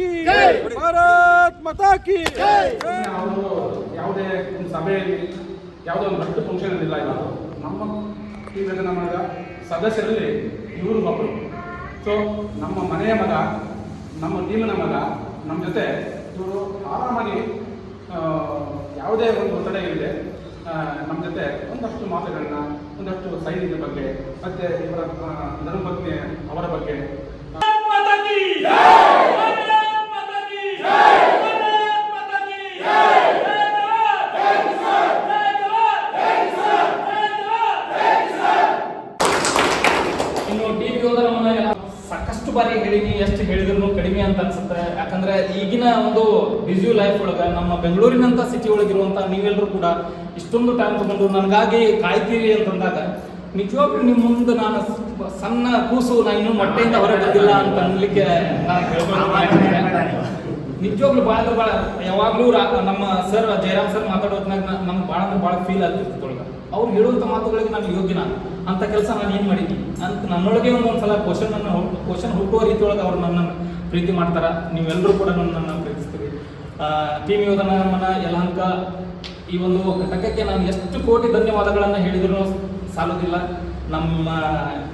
ಕಿ ಭಾರತ್ ಮಾತಾ ಕಿ ಅವರು ಯಾವುದೇ ಒಂದು ಸಭೆಯಲ್ಲಿ ಯಾವುದೋ ಒಂದು ದೊಡ್ಡ ಫಂಕ್ಷನ್ ಇಲ್ಲ ಇಲ್ಲ ನಮ್ಮ ಟೀಮಲ್ಲಿ ನಮ್ಮ ಸದಸ್ಯರಲ್ಲಿ ಇವರು ಒಬ್ಬರು ಸೊ ನಮ್ಮ ಮನೆಯ ಮಗ ನಮ್ಮ ಟೀಮಿನ ಮಗ ನಮ್ಮ ಜೊತೆ ಇವರು ಆರಾಮಾಗಿ ಆ, ಯಾವುದೇ ಒಂದು ಒತ್ತಡ ಇಲ್ಲದೆ ನಮ್ಮ ಜೊತೆ ಒಂದಷ್ಟು ಮಾತುಗಳನ್ನ ಒಂದಷ್ಟು ಸೈನಿಕ ಬಗ್ಗೆ ಮತ್ತೆ ಇವರ ಧರ್ಮಪತ್ನಿ ಅವರ ಬಗ್ಗೆ ಸಾಕಷ್ಟು ಬಾರಿ ಹೇಳಿನಿ, ಎಷ್ಟು ಹೇಳಿದ್ರು ಕಡಿಮೆ ಅಂತ ಅನ್ಸುತ್ತೆ. ಯಾಕಂದ್ರೆ ಈಗಿನ ಒಂದು ಬ್ಯುಸಿ ಲೈಫ್ ಒಳಗ, ನಮ್ಮ ಬೆಂಗಳೂರಿನಂತ ಸಿಟಿ ಒಳಗಿರುವಂತ ನೀವೆಲ್ಲರೂ ಕೂಡ ಇಷ್ಟೊಂದು ಟೈಮ್ ತಗೊಂಡು ನನಗಾಗಿ ಕಾಯ್ತೀರಿ ಅಂತಂದಾಗ, ನಿಜವಾಗ್ಲೂ ನಿಮ್ಮ ಮುಂದೆ ನಾನು ಸಣ್ಣ ಕೂಸು ನಾನು ಇನ್ನೂ ಮೊಟ್ಟೆಯಿಂದ ಹೊರಗೆ ಬಂದಿಲ್ಲ ಅಂತ ಅನ್ಲಿಕ್ಕೆ ನಿಜವಾಗ್ಲೂ ಭಾಳ ಭಾಳ ಯಾವಾಗಲೂ ನಮ್ಮ ಸರ್ ಜಯರಾಮ್ ಸರ್ ಮಾತಾಡೋದ್ನಾಗ ನಮ್ಗೆ ಭಾಳ ಅಂದ್ರೆ ಭಾಳ ಫೀಲ್ ಆಗ್ತಿತ್ತು ಒಳಗೆ. ಅವ್ರು ಹೇಳುವಂಥ ಮಾತುಗಳಿಗೆ ನಾನು ಯೋಗ್ಯನ? ಅಂತ ಕೆಲಸ ನಾನು ಏನು ಮಾಡಿದ್ದೀನಿ ಅಂತ ನನ್ನೊಳಗೆ ಒಂದೊಂದು ಸಲ ಕ್ವಶನ್ ಅನ್ನು ಕ್ವಶನ್ ಹುಟ್ಟುವ ರೀತಿ ಒಳಗೆ ಅವ್ರು ನನ್ನನ್ನು ಪ್ರೀತಿ ಮಾಡ್ತಾರೆ. ನೀವೆಲ್ಲರೂ ಕೂಡ ನನ್ನನ್ನು ಪ್ರೀತಿಸ್ತೀವಿ ಟೀಮ್ ಯೋಧನ ನಮ್ಮನ್ನ ಯಲಹಂಕ, ಈ ಒಂದು ಘಟಕಕ್ಕೆ ನಾನು ಎಷ್ಟು ಕೋಟಿ ಧನ್ಯವಾದಗಳನ್ನು ಹೇಳಿದ್ರು ಸಾಲೋದಿಲ್ಲ. ನಮ್ಮ,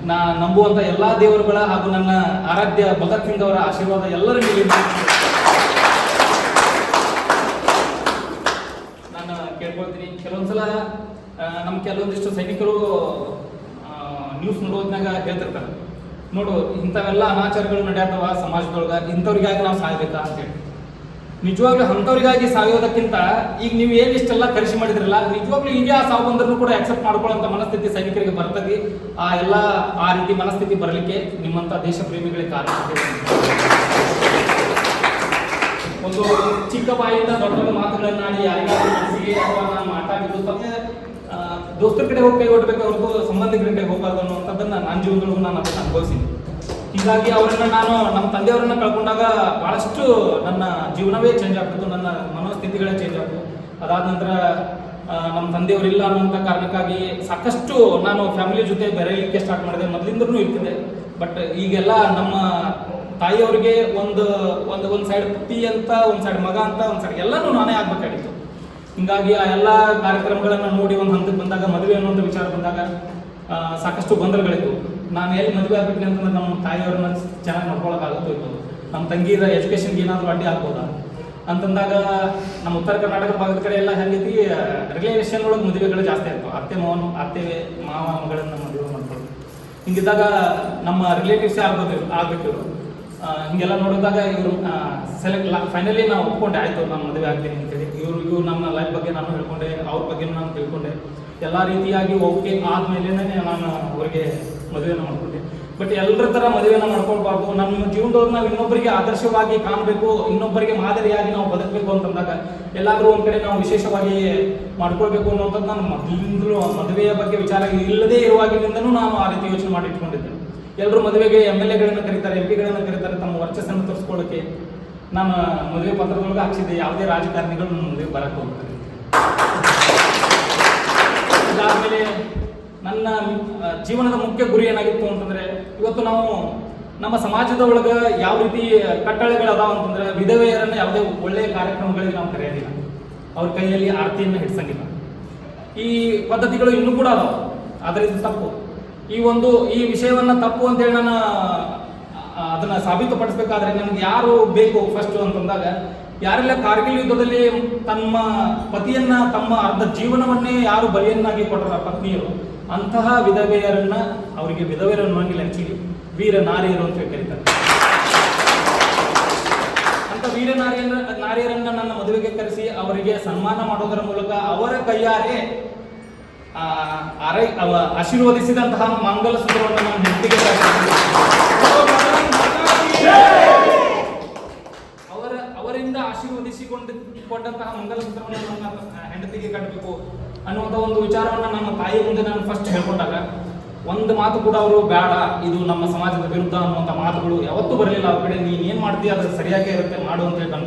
ನಾ ನಂಬುವಂಥ ಎಲ್ಲ ದೇವರುಗಳ ಹಾಗೂ ನನ್ನ ಆರಾಧ್ಯ ಭಗತ್ ಸಿಂಗ್ ಅವರ ಆಶೀರ್ವಾದ ಎಲ್ಲರ ಮೇಲೆ ನಾನು ಕೇಳ್ಕೊಳ್ತೀನಿ. ಕೆಲವೊಂದ್ಸಲ ನಮ್ಮ ಕೆಲವೊಂದಿಷ್ಟು ಸೈನಿಕರು ನ್ಯೂಸ್ ನೋಡೋದ್ನಾಗ ಹೇಳ್ತಿರ್ತಾರೆ. ನೋಡು, ಇಂಥವೆಲ್ಲ ಅನಾಚಾರಗಳು ನಡೆಯತ್ತವ ಸಮಾಜದೊಳಗ, ಇಂಥವ್ರಿಗಾಗಿ ನಾವು ಸಾಯ್ಬೇಕಾ ಅಂತೇಳಿ ನಿಜವಾಗ್ಲೂ ಅಂಥವ್ರಿಗಾಗಿ ಸಾಯೋದಕ್ಕಿಂತ ಈಗ ನೀವು ಏನು ಇಷ್ಟೆಲ್ಲ ಕರೆಸಿ ಮಾಡಿದ್ರಲ್ಲ, ನಿಜವಾಗ್ಲೂ ಹೀಗೆ ಆ ಸಾವು ಬಂದ್ರೂ ಕೂಡ ಆಕ್ಸೆಪ್ಟ್ ಮಾಡ್ಕೊಳ್ಳೋಂಥ ಮನಸ್ಥಿತಿ ಸೈನಿಕರಿಗೆ ಬರ್ತದೆ. ಆ ಎಲ್ಲ, ಆ ರೀತಿ ಮನಸ್ಥಿತಿ ಬರಲಿಕ್ಕೆ ನಿಮ್ಮಂಥ ದೇಶ ಪ್ರೇಮಿಗಳಿಗೆ ಕಾರಣ ಒಂದು ಚಿಕ್ಕ ಬಾಯಿಂದ ದೊಡ್ಡ ಮಾತುಗಳನ್ನಾಡಿ ಯಾರಿಗಾದ್ರೂ ಮನಸ್ಸಿಗೆ ಅಥವಾ ನಾನು ಮಾತಾಡಿದ್ದು ತಪ್ಪೆ ದೋಸ್ತರ ಕಡೆ ಹೋಗಿ ಕೈ ಹೊಡ್ಬೇಕು ಅವ್ರಿಗೂ ಸಂಬಂಧಿಕರ ಕಡೆ ಹೋಗ್ಬಾರ್ದು ಅನ್ನುವಂಥದ್ದನ್ನ ನನ್ನ ಜೀವನದೊಳಗೂ ನಾನು ಅದನ್ನ ಅನುಭವಿಸಿದ್ದೀನಿ ಹೀಗಾಗಿ ಅವರನ್ನ ನಾನು ನಮ್ಮ ತಂದೆಯವರನ್ನ ಕಳ್ಕೊಂಡಾಗ ಬಹಳಷ್ಟು ನನ್ನ ಜೀವನವೇ ಚೇಂಜ್ ಆಗ್ಬಿಟ್ಟು ನನ್ನ ಮನೋಸ್ಥಿತಿಗಳೇ ಚೇಂಜ್ ಆಗ್ತು ಅದಾದ ನಂತರ ನಮ್ಮ ತಂದೆಯವರಿಲ್ಲ ಅನ್ನುವಂಥ ಕಾರಣಕ್ಕಾಗಿ ಸಾಕಷ್ಟು ನಾನು ಫ್ಯಾಮಿಲಿ ಜೊತೆ ಬೆರೆಯಲಿಕ್ಕೆ ಸ್ಟಾರ್ಟ್ ಮಾಡಿದೆ. ಮೊದಲಿಂದನೂ ಇರ್ತಿದೆ. ಬಟ್ ಈಗೆಲ್ಲ ನಮ್ಮ ತಾಯಿಯವರಿಗೆ ಒಂದು ಒಂದು ಒಂದು ಸೈಡ್ ಪುಟ್ಟಿ ಅಂತ, ಒಂದು ಸೈಡ್ ಮಗ ಅಂತ, ಒಂದು ಸೈಡ್ ಎಲ್ಲನೂ ನಾನೇ ಆಗ್ಬೇಕಾಗಿತ್ತು. ಹಿಂಗಾಗಿ ಆ ಎಲ್ಲ ಕಾರ್ಯಕ್ರಮಗಳನ್ನು ನೋಡಿ ಒಂದು ಹಂತಕ್ಕೆ ಬಂದಾಗ ಮದುವೆ ಅನ್ನುವಂಥ ವಿಚಾರ ಬಂದಾಗ ಸಾಕಷ್ಟು ಗೊಂದಲಗಳಿತ್ತು ನಾನು ಎಲ್ಲಿ ಮದುವೆ ಆಗ್ಬೇಕು ಅಂತಂದ್ರೆ ನಮ್ಮ ತಾಯಿಯವ್ರನ್ನ ಚೆನ್ನಾಗಿ ನೋಡ್ಕೊಳಕ್ಕಾಗುತ್ತೋ ಇತ್ತು ನಮ್ಮ ತಂಗಿದ ಎಜುಕೇಶನ್ಗೆ ಏನಾದರೂ ಅಡ್ಡಿ ಆಗ್ಬೋದಾ? ಅಂತಂದಾಗ ನಮ್ಮ ಉತ್ತರ ಕರ್ನಾಟಕ ಭಾಗದ ಕಡೆ ಎಲ್ಲ ಹೆಂಗೈತಿ ರಿಲೇಷನ್ ಒಳಗೆ ಮದುವೆಗಳು ಜಾಸ್ತಿ ಆಗ್ತವೆ. ಅತ್ತೆ ಮಾವನು ಅತ್ತೆ ಮಾವ ಮಗಳನ್ನ ಮದುವೆ ಮಾಡ್ಕೊಳ್ಳೋದು ಹಿಂಗಿದ್ದಾಗ ನಮ್ಮ ರಿಲೇಟಿವ್ಸೇ ಆಗ್ಬೋದು ಆಗ್ಬೇಕು ಇವರು? ಆ, ಹಿಂಗೆಲ್ಲ ನೋಡಿದಾಗ ಇವರು ಸೆಲೆಕ್ಟ್ ಫೈನಲಿ ನಾವು ಒಪ್ಕೊಂಡೆ, ಆಯ್ತು, ನಾನು ಮದುವೆ ಆಗ್ತೀನಿ ಅಂತೇಳಿ. ಇವರು, ಇವ್ರು ನಮ್ಮ ಲೈಫ್ ಬಗ್ಗೆ ನಾನು ಹೇಳ್ಕೊಂಡೆ, ಅವ್ರ ಬಗ್ಗೆ ನಾನು ತಿಳ್ಕೊಂಡೆ. ಎಲ್ಲ ರೀತಿಯಾಗಿ ಓಕೆ ಆದ್ಮೇಲೆ ನಾನು ಅವ್ರಿಗೆ ಮದುವೆನ ಮಾಡ್ಕೊಂಡೆ. ಬಟ್ ಎಲ್ಲರ ಥರ ಮದುವೆನ ಮಾಡ್ಕೊಳ್ಬಾರ್ದು. ನಮ್ಮ ಜೀವನದವ್ರು ನಾವು ಇನ್ನೊಬ್ಬರಿಗೆ ಆದರ್ಶವಾಗಿ ಕಾಣಬೇಕು, ಇನ್ನೊಬ್ಬರಿಗೆ ಮಾದರಿಯಾಗಿ ನಾವು ಬದುಕಬೇಕು ಅಂತಂದಾಗ ಎಲ್ಲಾದರೂ ಒಂದು ಕಡೆ ನಾವು ವಿಶೇಷವಾಗಿ ಮಾಡ್ಕೊಳ್ಬೇಕು ಅನ್ನೋಂಥದ್ದು ನಾನು ಮೊದಲಿಂದಲೂ, ಮದುವೆಯ ಬಗ್ಗೆ ವಿಚಾರ ಇಲ್ಲದೇ ಇರುವಾಗಿನಿಂದನೂ ನಾನು ಆ ರೀತಿ ಯೋಚನೆ ಮಾಡಿ ಇಟ್ಕೊಂಡಿದ್ದೆ ಎಲ್ಲರೂ ಮದುವೆಗೆ ಎಂ ಎಲ್ ಎಗಳನ್ನು ಕರೀತಾರೆ, ಎಂ ಪಿಗಳನ್ನ ಕರೀತಾರೆ, ತಮ್ಮ ವರ್ಚಸ್ಸನ್ನು ತೋರಿಸ್ಕೊಳ್ಳೋಕೆ ನಾನು ಮದುವೆ ಪತ್ರದೊಳಗೆ ಹಾಕ್ಸಿದ್ದೆ. ಯಾವುದೇ ರಾಜಕಾರಣಿಗಳು ನನ್ನ ಮದುವೆ ಬರಕ್ಕೆ ಹೋಗ್ತಾರೆ. ಇದಾದ್ಮೇಲೆ ನನ್ನ ಜೀವನದ ಮುಖ್ಯ ಗುರಿ ಏನಾಗಿತ್ತು ಅಂತಂದ್ರೆ, ಇವತ್ತು ನಾವು ನಮ್ಮ ಸಮಾಜದ ಒಳಗೆ ಯಾವ ರೀತಿ ಕಟ್ಟಳೆಗಳು ಅದಾವ ಅಂತಂದ್ರೆ, ವಿಧವೆಯರನ್ನ ಯಾವುದೇ ಒಳ್ಳೆಯ ಕಾರ್ಯಕ್ರಮಗಳಿಗೆ ನಾವು ಕರೆಯೋದಿಲ್ಲ ಅವ್ರ ಕೈಯಲ್ಲಿ ಆರತಿಯನ್ನು ಹಿಡ್ಸಂಗಿಲ್ಲ. ಈ ಪದ್ಧತಿಗಳು ಇನ್ನೂ ಕೂಡ ಅದಾವ. ಅದರಿಂದ ತಪ್ಪು. ಈ ಒಂದು, ಈ ವಿಷಯವನ್ನ ತಪ್ಪು ಅಂತ ಹೇಳಿ ನಾನು ಅದನ್ನು ಸಾಬೀತುಪಡಿಸಬೇಕಾದ್ರೆ ನನಗೆ ಯಾರು ಬೇಕು ಫಸ್ಟ್ ಅಂತಂದಾಗ, ಯಾರೆಲ್ಲ ಕಾರ್ಗಿಲ್ ಯುದ್ಧದಲ್ಲಿ ತಮ್ಮ ಪತಿಯನ್ನ, ತಮ್ಮ ಅರ್ಧ ಜೀವನವನ್ನೇ ಯಾರು ಬಲಿಯನ್ನಾಗಿ ಕೊಟ್ಟರ ಪತ್ನಿಯರು, ಅಂತಹ ವಿಧವೆಯರನ್ನ ಅವರಿಗೆ ವಿಧವೆಯರನ್ನು ಅನ್ನೋಂಗಿಲ್ಲ ಆಕ್ಚುಲಿ ವೀರ ನಾರಿಯರು ಅಂತ ಕರೀತಾರೆ. ಅಂತ ವೀರ ನಾರಿಯರ, ನಾರಿಯರನ್ನ ನನ್ನ ಮದುವೆಗೆ ಕರೆಸಿ ಅವರಿಗೆ ಸನ್ಮಾನ ಮಾಡೋದರ ಮೂಲಕ ಅವರ ಕೈಯಾರೆ ಆರೈ ಆಶೀರ್ವದಿಸಿದಂತಹ ಮಂಗಲ ಸೂತ್ರವನ್ನು ನಮ್ಮ ಹೆಂಡತಿಗೆ ಅವರ, ಅವರಿಂದ ಆಶೀರ್ವದಿಸಿಕೊಂಡು ಕೊಟ್ಟಂತಹ ಮಂಗಲ ಸೂತ್ರವನ್ನು ನನ್ನ ಹೆಂಡತಿಗೆ ಕಟ್ಟಬೇಕು ಅನ್ನುವಂಥ ಒಂದು ವಿಚಾರವನ್ನು ನಮ್ಮ ತಾಯಿ ಮುಂದೆ ನಾನು ಫಸ್ಟ್ ಹೇಳ್ಕೊಂಡಾಗ, ಒಂದು ಮಾತು ಕೂಡ ಅವರು ಬೇಡ, ಇದು ನಮ್ಮ ಸಮಾಜದ ವಿರುದ್ಧ ಅನ್ನುವಂಥ ಮಾತುಗಳು ಯಾವತ್ತೂ ಬರಲಿಲ್ಲ. ಅವ್ರ ಕಡೆ ನೀನು ಏನು ಮಾಡ್ತೀಯ ಅದು ಸರಿಯಾಗೇ ಇರುತ್ತೆ, ಮಾಡು ಅಂತ ಹೇಳಿ ನಾನು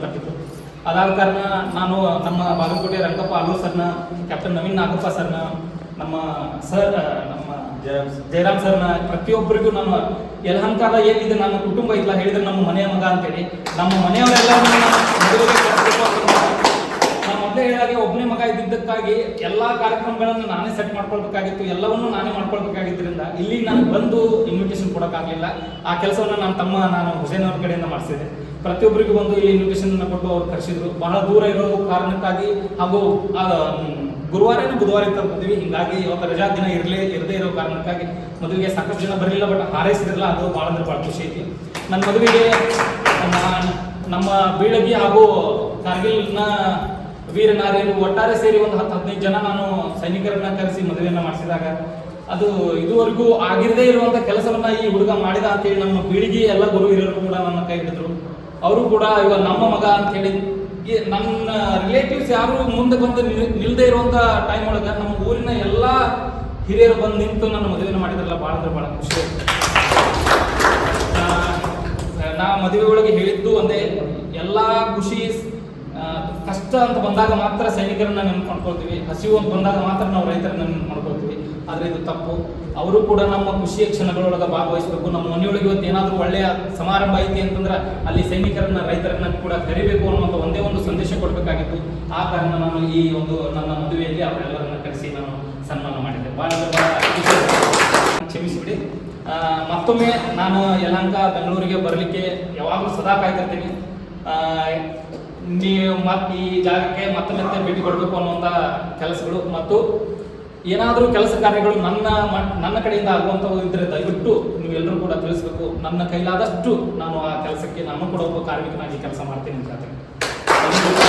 ಅದಾದ ಕಾರಣ ನಾನು ನಮ್ಮ ಬಾಗಲಕೋಟೆ ರಂಗಪ್ಪ ಅಲ್ಲೂ ಸರ್ನ ಕ್ಯಾಪ್ಟನ್ ನವೀನ್ ನಾಗಪ್ಪ ಸರ್ನ ನಮ್ಮ ಸರ್ ನಮ್ಮ ಜಯರಾಮ್ ಸರ್ನ ಪ್ರತಿಯೊಬ್ಬರಿಗೂ ನಮ್ಮ ಯಲಹಂಕಾದ ಏನಿದೆ ನನ್ನ ಕುಟುಂಬ ಇಲ್ಲ, ಹೇಳಿದ್ರೆ ನಮ್ಮ ಮನೆಯ ಮಗ ಅಂತೇಳಿ, ನಮ್ಮ ಮನೆಯವರೆಲ್ಲ ನಾನು ಒಬ್ಬನೇ ಮಗ ಇದ್ದಿದ್ದಕ್ಕಾಗಿ ಎಲ್ಲಾ ಕಾರ್ಯಕ್ರಮಗಳನ್ನು ನಾನೇ ಸೆಟ್ ಮಾಡ್ಕೊಳ್ಬೇಕಾಗಿತ್ತು, ಎಲ್ಲವನ್ನೂ ನಾನೇ ಮಾಡ್ಕೊಳ್ಬೇಕಾಗಿದ್ದರಿಂದ ಇಲ್ಲಿ ನಾನು ಬಂದು ಇನ್ವಿಟೇಷನ್ ಕೊಡೋಕ್ಕಾಗಲಿಲ್ಲ. ಆ ಕೆಲಸವನ್ನು ನಾನು ತಮ್ಮ, ನಾನು ಹುಸೇನ್ ಅವ್ರ ಕಡೆಯಿಂದ ಮಾಡಿಸಿದೆ. ಪ್ರತಿಯೊಬ್ಬರಿಗೂ ಬಂದು ಇಲ್ಲಿ ಇನ್ವಿಟೇಷನ್ ಕೊಟ್ಟು ಅವ್ರು ಕರೆಸಿದ್ರು. ಬಹಳ ದೂರ ಇರೋ ಕಾರಣಕ್ಕಾಗಿ ಹಾಗೂ ಗುರುವಾರನೇ ಬುಧವಾರ ಇತ್ತು ಮದುವೆ ಹಿಂಗಾಗಿ ಇವತ್ತು ರಜಾ ದಿನ ಇರಲೇ ಇರದೇ ಇರೋ ಕಾರಣಕ್ಕಾಗಿ ಮದುವೆಗೆ ಸಾಕಷ್ಟು ಜನ ಬರಲಿಲ್ಲ ಬಟ್ ಹಾರೈಸಿದ್ರಲ್ಲ ಅದು ಭಾಳ ಅಂದ್ರೆ ಭಾಳ ಖುಷಿ ಐತಿ ನನ್ನ ಮದುವೆಗೆ ನಮ್ಮ- ಬೀಳಗಿ ಹಾಗೂ ಕಾರ್ಗಿಲ್ನ ವೀರ ನಾರಿಯರು ಒಟ್ಟಾರೆ ಸೇರಿ ಒಂದು ಹತ್ತು, ಹದಿನೈದು ಜನ ನಾನು ಸೈನಿಕರನ್ನ ಕರೆಸಿ ಮದುವೆಯನ್ನ ಮಾಡಿಸಿದಾಗ ಅದು ಇದುವರೆಗೂ ಆಗಿರದೇ ಇರುವಂತ ಕೆಲಸವನ್ನ ಈ ಹುಡುಗ ಮಾಡಿದ ಅಂತೇಳಿ ನಮ್ಮ ಬೀಳಿಗೆ ಎಲ್ಲ ಗುರು ಹಿರಿಯರು ಕೂಡ ನನ್ನ ಕೈ ಹಿಡಿದ್ರು. ಅವರು ಕೂಡ ಇವಾಗ ನಮ್ಮ ಮಗ ಅಂತೇಳಿ ಈ ನನ್ನ ರಿಲೇಟಿವ್ಸ್ ಯಾರು ಮುಂದೆ ಬಂದು ನಿಲ್- ನಿಲ್ದೇ ಇರುವಂತ ಟೈಮ್ ಒಳಗೆ ನಮ್ಮ ಊರಿನ ಎಲ್ಲಾ ಹಿರಿಯರು ಬಂದು ನಿಂತು ನನ್ನ ಮದುವೆನ ಮಾಡಿದ್ರಲ್ಲ ಭಾಳ ಅಂದ್ರೆ ಭಾಳ ಖುಷಿ ಆಯ್ತು. ನಾ ಮದುವೆ ಒಳಗೆ ಹೇಳಿದ್ದು ಒಂದೇ, ಎಲ್ಲಾ ಖುಷಿ ಕಷ್ಟ ಅಂತ ಬಂದಾಗ ಮಾತ್ರ ಸೈನಿಕರನ್ನ ನೆನ್ಪು ಮಾಡ್ಕೊಳ್ತೀವಿ. ಹಸಿವು ಅಂತ ಬಂದಾಗ ಮಾತ್ರ ನಾವು ರೈತರನ್ನ ನೆನ್ಪು ಮಾಡ್ಕೊಳ್ತೀವಿ. ಆದ್ರೆ ಇದು ತಪ್ಪು. ಅವರು ಕೂಡ ನಮ್ಮ ಖುಷಿಯ ಕ್ಷಣಗಳೊಳಗೆ ಭಾಗವಹಿಸಬೇಕು. ನಮ್ಮ ಮನೆಯೊಳಗೆ ಇವತ್ತು ಏನಾದರೂ ಒಳ್ಳೆಯ ಸಮಾರಂಭ ಐತಿ ಅಂತಂದ್ರೆ ಅಲ್ಲಿ ಸೈನಿಕರನ್ನ, ರೈತರನ್ನ ಕೂಡ ಕರಿಬೇಕು ಅನ್ನುವಂಥ ಒಂದೇ ಒಂದು ಸಂದೇಶ ಕೊಡಬೇಕಾಗಿತ್ತು. ಆ ಕಾರಣ ನಾನು ಈ ಒಂದು ನನ್ನ ಮದುವೆಯಲ್ಲಿ ಅವರೆಲ್ಲರನ್ನ ಕರೆಸಿ ನಾನು ಸನ್ಮಾನ ಮಾಡಿದ್ದೆ. ಭಾಳ. ಕ್ಷಮಿಸಿಬಿಡಿ. ಮತ್ತೊಮ್ಮೆ ನಾನು ಯಲಹಂಕ, ಬೆಂಗಳೂರಿಗೆ ಬರಲಿಕ್ಕೆ ಯಾವಾಗಲೂ ಸದಾ ಕಾಯ್ತಿರ್ತೀನಿ. ನೀವು ಮತ್ತೆ ಈ ಜಾಗಕ್ಕೆ ಮತ್ತೆ ಮತ್ತೆ ಭೇಟಿ ಕೊಡಬೇಕು ಅನ್ನುವಂಥ ಕೆಲಸಗಳು. ಮತ್ತು ಏನಾದರೂ ಕೆಲಸ ಕಾರ್ಯಗಳು ನನ್ನ ನನ್ನ ಕಡೆಯಿಂದ ಆಗುವಂಥವು ಇದ್ದರೆ ದಯವಿಟ್ಟು ನೀವೆಲ್ಲರೂ ಕೂಡ ತಿಳಿಸ್ಬೇಕು. ನನ್ನ ಕೈಲಾದಷ್ಟು ನಾನು ಆ ಕೆಲಸಕ್ಕೆ ನಾನು ಕೂಡ ಒಬ್ಬ ಕಾರ್ಮಿಕನಾಗಿ ಕೆಲಸ ಮಾಡ್ತೀನಿ ಅಂತ ಹೇಳ್ತೀನಿ.